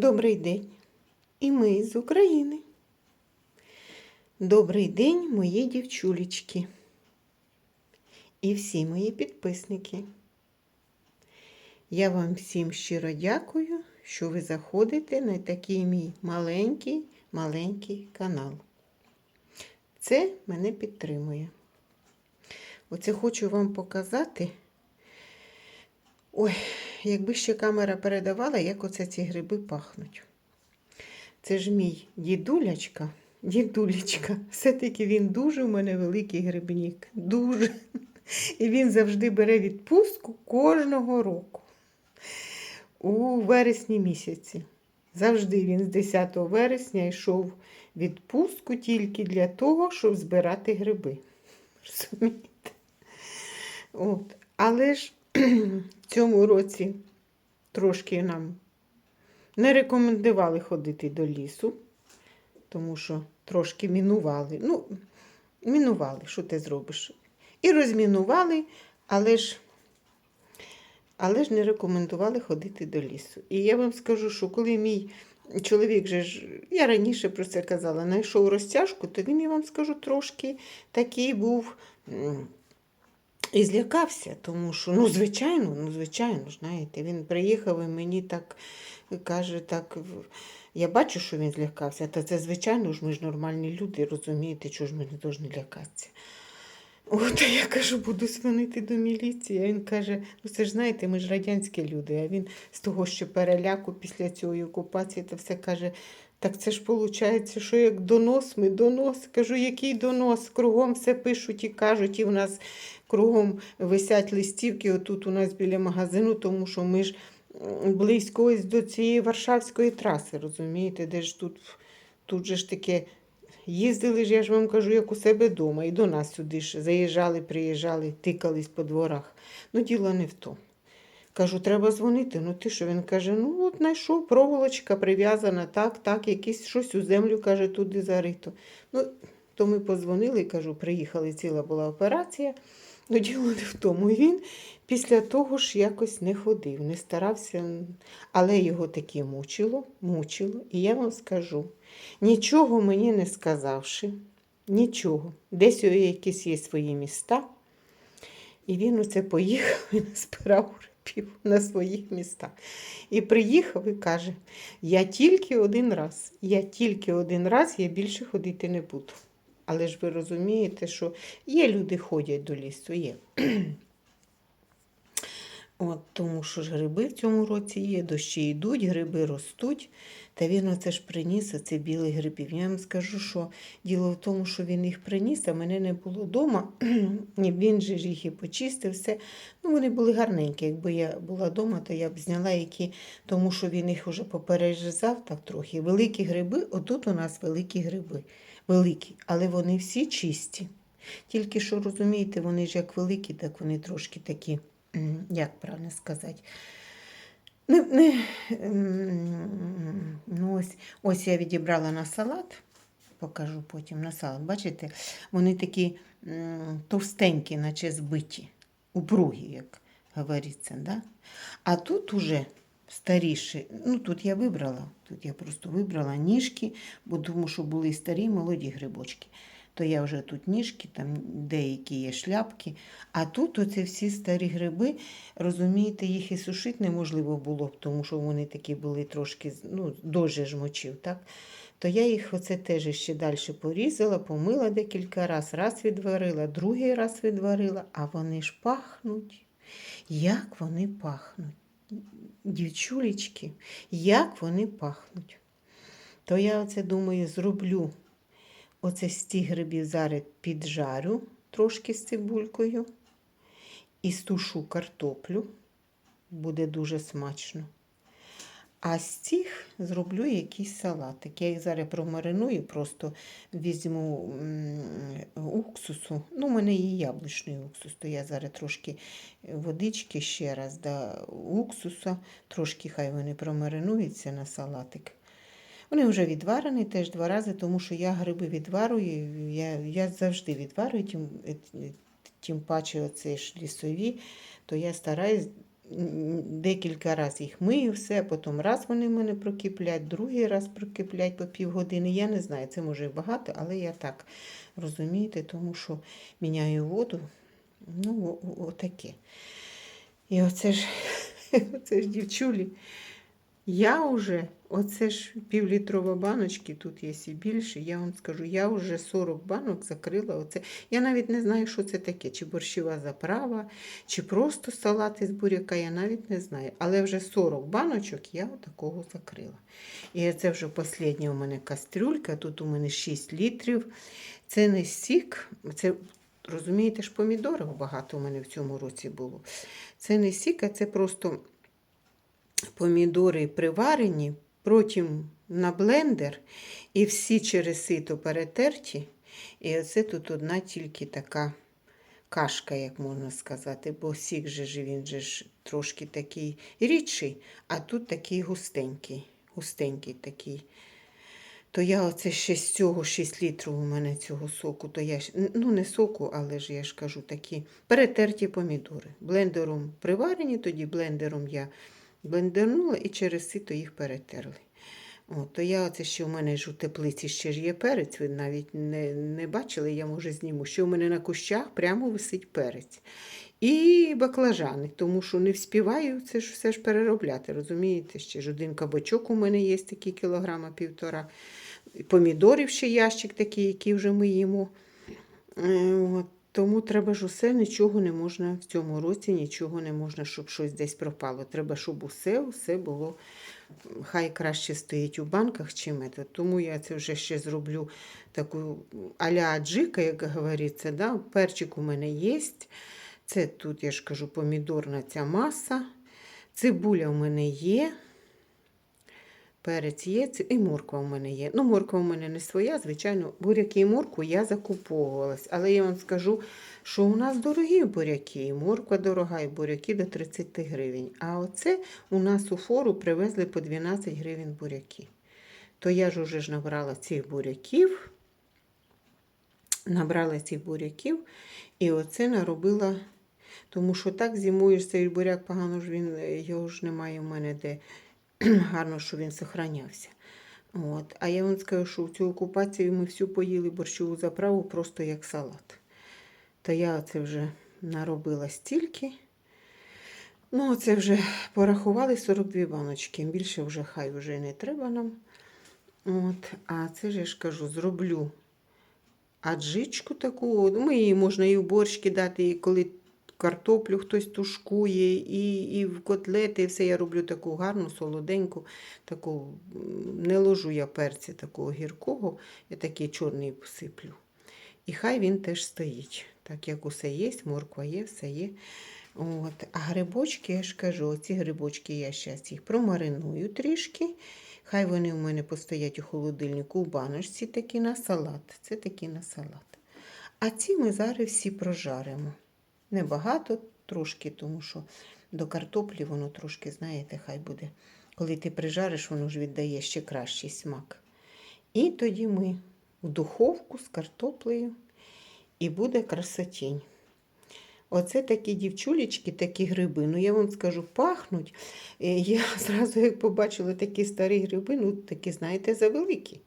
Добрий день. І ми з України. Добрий день, мої дівчулечки. І всі мої підписники. Я вам всім щиро дякую, що ви заходите на такий мій маленький, маленький канал. Це мене підтримує. Оце хочу вам показати. Ой, якби ще камера передавала, як оце ці гриби пахнуть. Це ж мій дідулячка, дідулечка. Все-таки він дуже у мене великий грибнік. Дуже. І він завжди бере відпустку кожного року. У вересні місяці. Завжди він з 10 вересня йшов в відпустку тільки для того, щоб збирати гриби. Розумієте? От. Але ж в цьому році трошки нам не рекомендували ходити до лісу, тому що трошки мінували. Ну, мінували, що ти зробиш? І розмінували, але ж, але ж не рекомендували ходити до лісу. І я вам скажу, що коли мій чоловік, же ж, я раніше про це казала, знайшов розтяжку, то він, я вам скажу, трошки такий був. І злякався, тому що, ну, звичайно, ну, звичайно, знаєте, він приїхав і мені так каже, так, я бачу, що він злякався, та це, звичайно ж, ми ж нормальні люди, розумієте, чого ж ми не повинні лякатися. От я кажу, буду дзвонити до міліції. А він каже: ну це ж знаєте, ми ж радянські люди. А він з того, що переляку після цієї окупації, то все каже: так це ж виходить, що як донос, ми донос. Кажу, який донос? Кругом все пишуть і кажуть, і в нас кругом висять листівки, отут у нас біля магазину, тому що ми ж близько ось до цієї Варшавської траси, розумієте, де ж тут, тут же ж таке. Їздили ж, я ж вам кажу, як у себе вдома. І до нас сюди ж заїжджали, приїжджали, тикались по дворах. Ну, діло не в тому. Кажу, треба дзвонити. Ну ти що? Він каже: ну от знайшов, проволочка прив'язана, так, так, якесь щось у землю, каже, туди зарито. Ну, то ми позвонили, кажу, приїхали, ціла була операція. Ну, діло не в тому. І він після того ж якось не ходив, не старався, але його таки мучило, мучило. І я вам скажу, нічого мені не сказавши, нічого. Десь у якісь є свої міста. І він оце поїхав і назбирав грибів на своїх містах. І приїхав і каже: я тільки один раз, я тільки один раз, я більше ходити не буду. Але ж ви розумієте, що є люди ходять до лісу, є. От, тому що ж гриби в цьому році є, дощі йдуть, гриби ростуть. Та він оце ж приніс оце білих грибів. Я вам скажу, що діло в тому, що він їх приніс, а мене не було вдома. Він же ж їх і почистив все. Ну, вони були гарненькі. Якби я була вдома, то я б зняла які, тому що він їх уже попережизав так трохи. Великі гриби, отут у нас великі гриби. Великі, але вони всі чисті. Тільки що розумієте, вони ж як великі, так вони трошки такі, як правильно сказати. Не, не, ну ось, ось я відібрала на салат, покажу потім на салат. Бачите, вони такі товстенькі, наче збиті, упругі, як говориться. Да? А тут уже старіші, ну тут я вибрала, тут я просто вибрала ніжки, бо тому що були старі молоді грибочки. То я вже тут ніжки, там деякі є шляпки. А тут оце всі старі гриби, розумієте, їх і сушити неможливо було, тому що вони такі були трошки, ну, дуже ж мочив, так? То я їх оце теж ще далі порізала, помила декілька разів, раз відварила, другий раз відварила, а вони ж пахнуть. Як вони пахнуть? Дівчулечки, як вони пахнуть. То я оце думаю, зроблю оце з тих грибів зараз піджарю трошки з цибулькою і стушу картоплю. Буде дуже смачно. А з цих зроблю якийсь салатик. Я їх зараз промариную, просто візьму уксусу. Ну, у мене є яблучний уксус, то я зараз трошки водички ще раз да, уксуса, трошки хай вони промаринуються на салатик. Вони вже відварені теж два рази, тому що я гриби відварую. Я, я завжди відварую, тим, тим паче оце ж лісові, то я стараюсь декілька разів їх мию все, потім раз вони в мене прокиплять, другий раз прокиплять по півгодини. Я не знаю, це може і багато, але я так розумієте, тому що міняю воду. Ну, отаке. І оце ж, оце ж дівчулі. Я вже, оце ж півлітрова баночки, тут є і більше, я вам скажу, я вже 40 банок закрила. Оце. Я навіть не знаю, що це таке, чи борщова заправа, чи просто салат із буряка, я навіть не знаю. Але вже 40 баночок я отакого закрила. І це вже остання у мене кастрюлька, тут у мене 6 літрів. Це не сік, це, розумієте ж, помідорів багато у мене в цьому році було. Це не сік, а це просто помідори приварені, потім на блендер, і всі через сито перетерті. І оце тут одна тільки така кашка, як можна сказати, бо сік же ж він же ж трошки такий рідший, а тут такий густенький, густенький такий. То я оце ще з цього 6 літрів у мене цього соку, то я ну не соку, але ж я ж кажу такі перетерті помідори. Блендером приварені, тоді блендером я блендернула і через сито їх перетерли. О, то я оце ще у мене ж у теплиці ще ж є перець, ви навіть не, не бачили, я може зніму. Що у мене на кущах прямо висить перець. І баклажани, тому що не вспіваю це ж все ж переробляти, розумієте? Ще ж один кабачок у мене є такий кілограма півтора. Помідорів ще ящик такий, який вже ми їмо. Е, От, тому треба ж усе, нічого не можна в цьому році, нічого не можна, щоб щось десь пропало. Треба, щоб усе, усе було. Хай краще стоїть у банках, чим це. Тому я це вже ще зроблю таку аля аджика, як говориться. Да? Перчик у мене є. Це тут, я ж кажу, помідорна ця маса. Цибуля у мене є. Перець є, і морква у мене є. Ну, морква у мене не своя, звичайно, буряки і моркву я закуповувалась. Але я вам скажу, що у нас дорогі буряки, і морква дорога, і буряки до 30 гривень. А оце у нас у фору привезли по 12 гривень буряки. То я ж уже ж набрала цих буряків, набрала цих буряків, і оце наробила. Тому що так зимою ж цей буряк погано ж він, його ж немає в мене де гарно, що він сохранявся. От. А я вам скажу, що в цю окупацію ми всю поїли борщову заправу просто як салат. Та я це вже наробила стільки. Ну, це вже порахували 42 баночки. Більше вже хай вже не треба нам. От. А це ж я ж кажу, зроблю аджичку таку. Ми її можна і в борщ кидати, і коли картоплю хтось тушкує, і, і в котлети, і все я роблю таку гарну, солоденьку, таку, не ложу я перця такого гіркого, я такий чорний посиплю. І хай він теж стоїть. Так як усе є, морква є, все є. От. А грибочки, я ж кажу, ці грибочки я зараз їх промариную трішки. Хай вони у мене постоять у холодильнику у баночці такі на салат. Це такі на салат. А ці ми зараз всі прожаримо. Небагато, трошки, тому що до картоплі воно трошки, знаєте, хай буде. Коли ти прижариш, воно ж віддає ще кращий смак. І тоді ми в духовку з картоплею і буде красотінь. Оце такі дівчулечки, такі гриби. Ну, я вам скажу, пахнуть. Е, Я зразу, як побачила такі старі гриби, ну такі, знаєте, завеликі.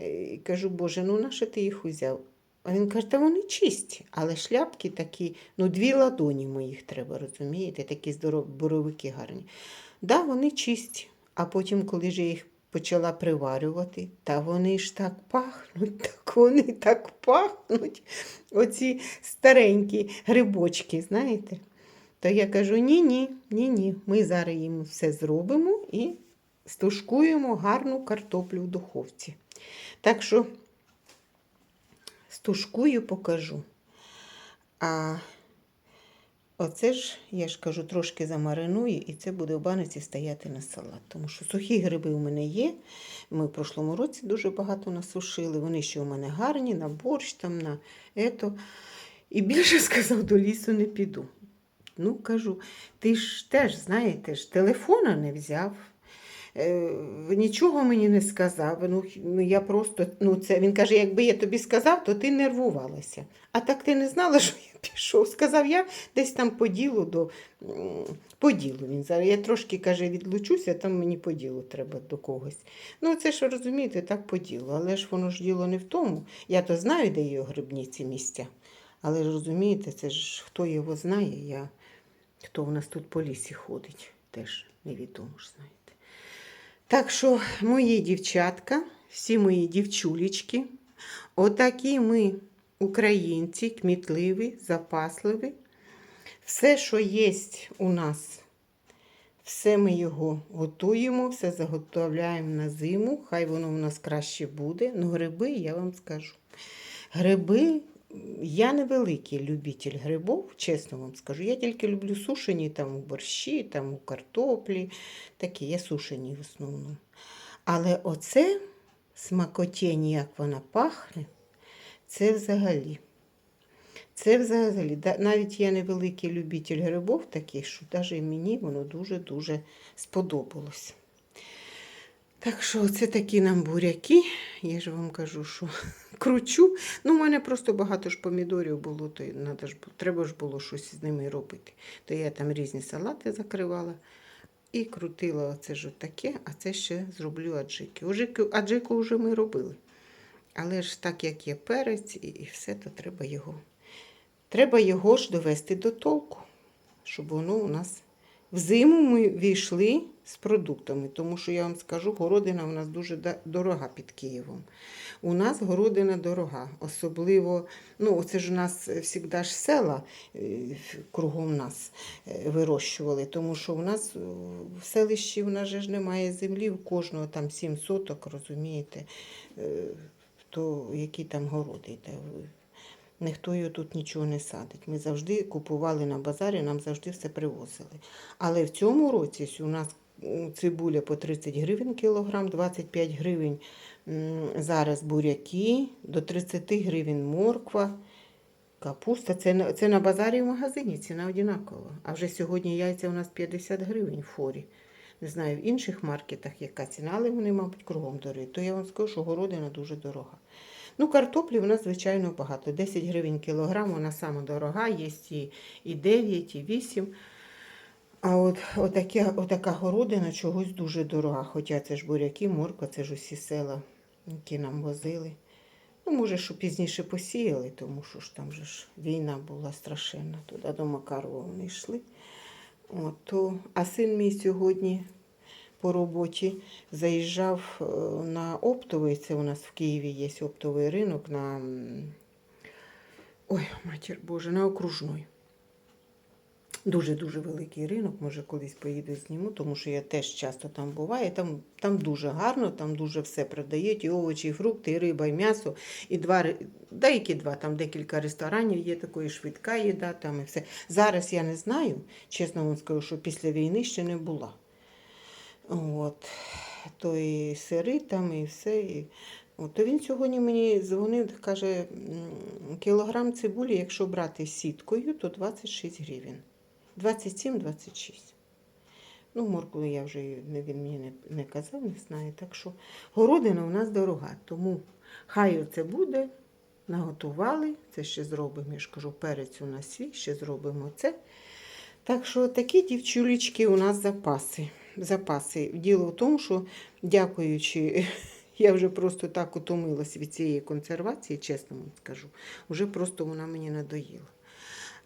Е, Кажу, Боже, ну на що ти їх узяв? Він каже, та вони чисті, але шляпки такі, ну дві ладоні моїх треба, розумієте, такі здорові боровики гарні. Да, вони чисті. А потім, коли ж я їх почала приварювати, та вони ж так пахнуть, так вони так пахнуть. Оці старенькі грибочки, знаєте. То я кажу: ні-ні, ні-ні. Ми зараз їм все зробимо і стушкуємо гарну картоплю в духовці. Так що стушкую, покажу. А оце ж, я ж кажу, трошки замариную, і це буде в баниці стояти на салат. Тому що сухі гриби у мене є. Ми в прошлому році дуже багато насушили. Вони ще у мене гарні, на борщ, там, на ето. І більше сказав, до лісу не піду. Ну, кажу, ти ж теж, знаєте ж, телефона не взяв. Е, нічого мені не сказав. Ну, ну я просто, ну це він каже, якби я тобі сказав, то ти нервувалася. А так ти не знала, що я пішов. Сказав, я десь там по ділу до по ділу він зараз. Я трошки каже, відлучуся, там мені по ділу треба до когось. Ну, це ж розумієте, так по ділу. Але ж воно ж діло не в тому. Я то знаю, де його грибні ці місця. Але ж розумієте, це ж хто його знає, я, хто в нас тут по лісі ходить, теж невідомо ж знаєте. Так що, мої дівчатка, всі мої дівчулечки, отакі ми, українці, кмітливі, запасливі. Все, що є у нас, все ми його готуємо, все заготовляємо на зиму. Хай воно у нас краще буде. Ну, гриби, я вам скажу. Гриби, я не великий любитель грибів, чесно вам скажу. Я тільки люблю сушені там у борщі, там у картоплі. Такі, я сушені в основному. Але оце смакотіння, як вона пахне, це взагалі. Це взагалі, навіть я не великий любитель грибів таких, що навіть мені воно дуже-дуже сподобалось. Так що це такі нам буряки. Я ж вам кажу, що кручу. Ну, у мене просто багато ж помідорів було, то надо ж, треба ж було щось з ними робити. То я там різні салати закривала і крутила оце ж таке, а це ще зроблю аджики. Аджики, аджику вже ми робили. Але ж так як є перець і, і все, то треба його. Треба його ж довести до толку, щоб воно у нас в зиму ми війшли з продуктами, тому що я вам скажу, городина у нас дуже дорога під Києвом. У нас городина дорога, особливо, ну це ж у нас завжди ж села е, кругом нас е, вирощували, тому що у нас е, в селищі в нас же ж немає землі, у кожного там сім соток, розумієте, е, то які там городи йде. Ніхто його тут нічого не садить. Ми завжди купували на базарі, нам завжди все привозили. Але в цьому році у нас цибуля по 30 гривень кілограм, 25 гривень зараз буряки, до 30 гривень морква, капуста. Це, це на базарі і в магазині, ціна одинакова. А вже сьогодні яйця у нас 50 гривень в форі. Не знаю, в інших маркетах яка ціна, але вони, мабуть, кругом дорогі. То я вам скажу, що городина дуже дорога. Ну, картоплі в нас, звичайно, багато. 10 гривень кілограм, вона сама дорога, є і 9, і 8. А от отаке, отака городина чогось дуже дорога. Хоча це ж буряки, морква, це ж усі села, які нам возили. Ну, може, що пізніше посіяли, тому що ж там же ж війна була страшенна. Туди до Макарова вони йшли. От, то, а син мій сьогодні по роботі заїжджав е, на оптовий. Це у нас в Києві є оптовий ринок на. Ой, матір Боже, на окружной. Дуже-дуже великий ринок, може колись поїду зніму, тому що я теж часто там буваю. Там, там дуже гарно, там дуже все продають, і овочі, і фрукти, і риба, і м'ясо, і два, деякі два, там декілька ресторанів є такої швидка їда, там і все. Зараз я не знаю, чесно вам скажу, що після війни ще не була. От. То і сири там, і все. І... От. То він сьогодні мені дзвонив, каже, кілограм цибулі, якщо брати сіткою, то 26 гривень. 27-26. Ну, моркву я вже він мені не, не казав, не знаю. Так що городина у нас дорога. Тому хай оце буде. Наготували, це ще зробимо, я ж кажу, перець у нас свій, ще зробимо це. Так що такі дівчулечки у нас запаси. запаси. Діло в тому, що дякуючи, я вже просто так утомилась від цієї консервації, чесно вам скажу, вже просто вона мені надоїла.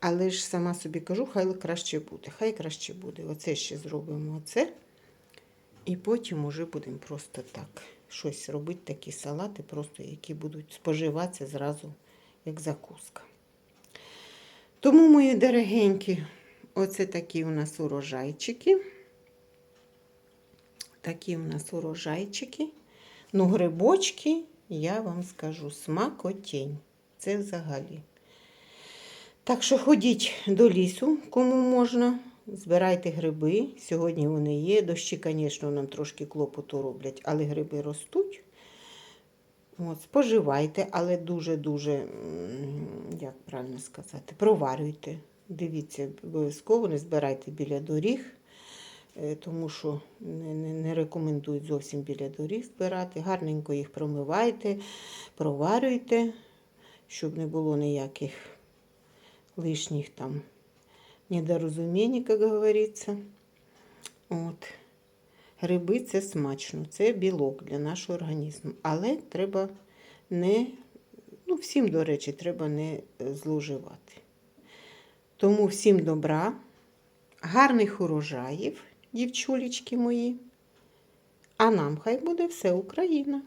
Але ж сама собі кажу, хай краще буде, хай краще буде. Оце ще зробимо оце. І потім уже будемо просто так щось робити, такі салати, просто які будуть споживатися зразу як закуска. Тому, мої дорогенькі, оце такі у нас урожайчики. Такі у нас урожайчики. Ну, грибочки, я вам скажу, смакотінь. Це взагалі. Так що ходіть до лісу, кому можна. Збирайте гриби. Сьогодні вони є. Дощі, звісно, нам трошки клопоту роблять, але гриби ростуть. От, споживайте, але дуже-дуже, як правильно сказати, проварюйте. Дивіться, обов'язково не збирайте біля доріг. е, тому що не, не, не рекомендують зовсім біля доріг збирати. Гарненько їх промивайте, проварюйте, щоб не було ніяких лишніх там недорозумінь, як говориться. От. Гриби це смачно, це білок для нашого організму. Але треба не, ну всім, до речі, треба не е, зловживати. Тому всім добра, гарних урожаїв, дівчулечки мої. А нам хай буде все Україна.